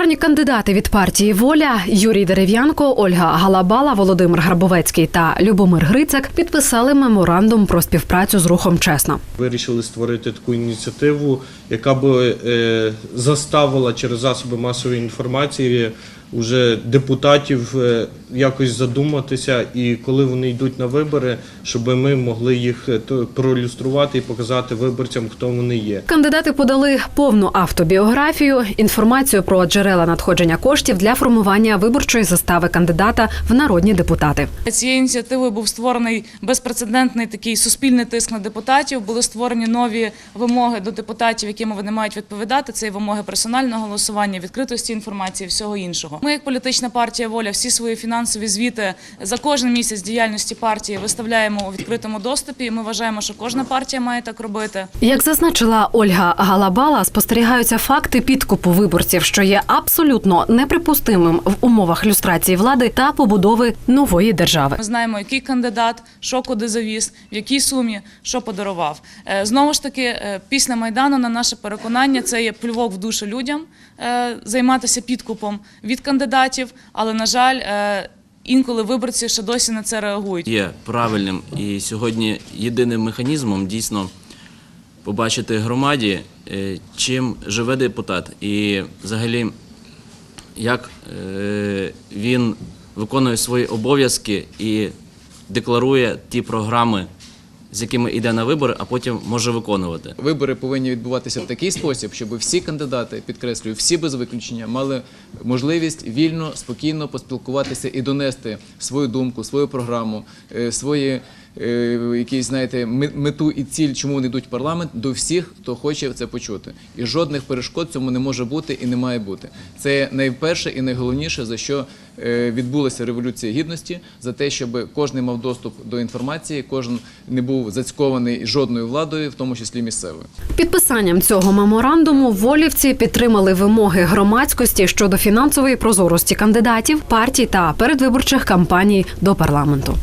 Мажоритарні кандидати від партії Воля Юрій Дерев'янко, Ольга Галабала, Володимир Грабовецький та Любомир Грицак підписали меморандум про співпрацю з рухом чесно. Вирішили створити таку ініціативу, яка би е, заставила через засоби масової інформації уже депутатів е, якось задуматися, і коли вони йдуть на вибори, щоб ми могли їх е, проілюструвати і показати виборцям, хто вони є. Кандидати подали повну автобіографію, інформацію про джерела надходження коштів для формування виборчої застави кандидата в народні депутати. Цією ініціативою був створений безпрецедентний такий суспільний тиск на депутатів. Були створені нові вимоги до депутатів, якими вони мають відповідати. Це і вимоги персонального голосування, відкритості інформації, всього іншого. Ми, як політична партія Воля, всі свої фінансові звіти за кожен місяць діяльності партії виставляємо у відкритому доступі. Ми вважаємо, що кожна партія має так робити. Як зазначила Ольга Галабала, спостерігаються факти підкупу виборців, що є абсолютно неприпустимим в умовах люстрації влади та побудови нової держави. Ми знаємо, який кандидат, що куди завіз, в якій сумі, що подарував. Е, Знову ж таки, е, після майдану, на наше переконання, це є плювок в душу людям е, займатися підкупом від кандидатів, але на жаль. е, Інколи виборці ще досі на це реагують. є правильним і сьогодні єдиним механізмом дійсно побачити громаді, е, чим живе депутат, і взагалі як е, він виконує свої обов'язки і декларує ті програми, з якими йде на вибори, а потім може виконувати. Вибори повинні відбуватися в такий спосіб, щоб всі кандидати, підкреслюю, всі без виключення, мали можливість вільно, спокійно поспілкуватися і донести свою думку, свою програму, е, свої якісь, знаєте, ме- мету і ціль, чому вони йдуть в парламент, до всіх, хто хоче це почути. І жодних перешкод цьому не може бути і не має бути. Це найперше і найголовніше, за що е, відбулася революція гідності, за те, щоб кожен мав доступ до інформації, кожен не був зацькований жодною владою, в тому числі місцевою. Підписанням цього меморандуму волівці підтримали вимоги громадськості щодо фінансової прозорості кандидатів, партій та передвиборчих кампаній до парламенту.